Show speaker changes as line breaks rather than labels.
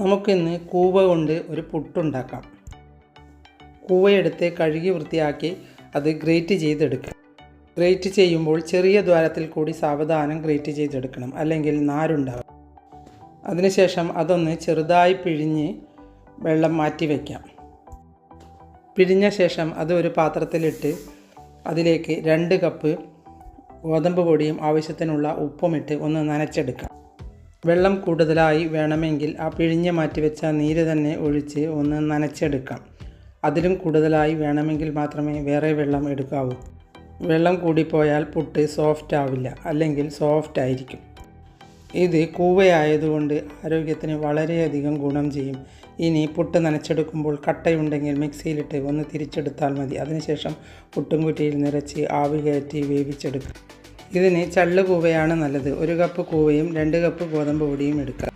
നമുക്കിന്ന് കൂവ കൊണ്ട് ഒരു പുട്ടുണ്ടാക്കാം. കൂവയെടുത്ത് കഴുകി വൃത്തിയാക്കി അത് ഗ്രേറ്റ് ചെയ്തെടുക്കുക ഗ്രേറ്റ് ചെയ്യുമ്പോൾ ചെറിയ ദ്വാരത്തിൽ കൂടി സാവധാനം ഗ്രേറ്റ് ചെയ്തെടുക്കണം അല്ലെങ്കിൽ നാരുണ്ടാവും. അതിനുശേഷം അതൊന്ന് ചെറുതായി പിഴിഞ്ഞ് വെള്ളം മാറ്റി വയ്ക്കാം പിഴിഞ്ഞ ശേഷം അത് ഒരു പാത്രത്തിലിട്ട് അതിലേക്ക് രണ്ട് കപ്പ് ഗോതമ്പ് പൊടിയും ആവശ്യത്തിനുള്ള ഉപ്പുമിട്ട് ഒന്ന് നനച്ചെടുക്കാം. വെള്ളം കൂടുതലായി വേണമെങ്കിൽ ആ പിഴിഞ്ഞ് മാറ്റിവെച്ച നീര് തന്നെ ഒഴിച്ച് ഒന്ന് നനച്ചെടുക്കാം. അതിലും കൂടുതലായി വേണമെങ്കിൽ മാത്രമേ വേറെ വെള്ളം എടുക്കാവൂ. വെള്ളം കൂടിപ്പോയാൽ പുട്ട് സോഫ്റ്റ് ആവില്ല അല്ലെങ്കിൽ സോഫ്റ്റ് ആയിരിക്കും. ഇത് കൂവയായതുകൊണ്ട് ആരോഗ്യത്തിന് വളരെയധികം ഗുണം ചെയ്യും. ഇനി പുട്ട് നനച്ചെടുക്കുമ്പോൾ കട്ടയുണ്ടെങ്കിൽ മിക്സിയിലിട്ട് ഒന്ന് തിരിച്ചെടുത്താൽ മതി. അതിനുശേഷം പുട്ടും കുറ്റിയിൽ നിറച്ച് ആവി കയറ്റി വേവിച്ചെടുക്കുക ഇതിന് ചള്ള് കൂവയാണ് നല്ലത്. ഒരു കപ്പ് കൂവയും രണ്ട് കപ്പ് ഗോതമ്പ് പൊടിയും എടുക്കുക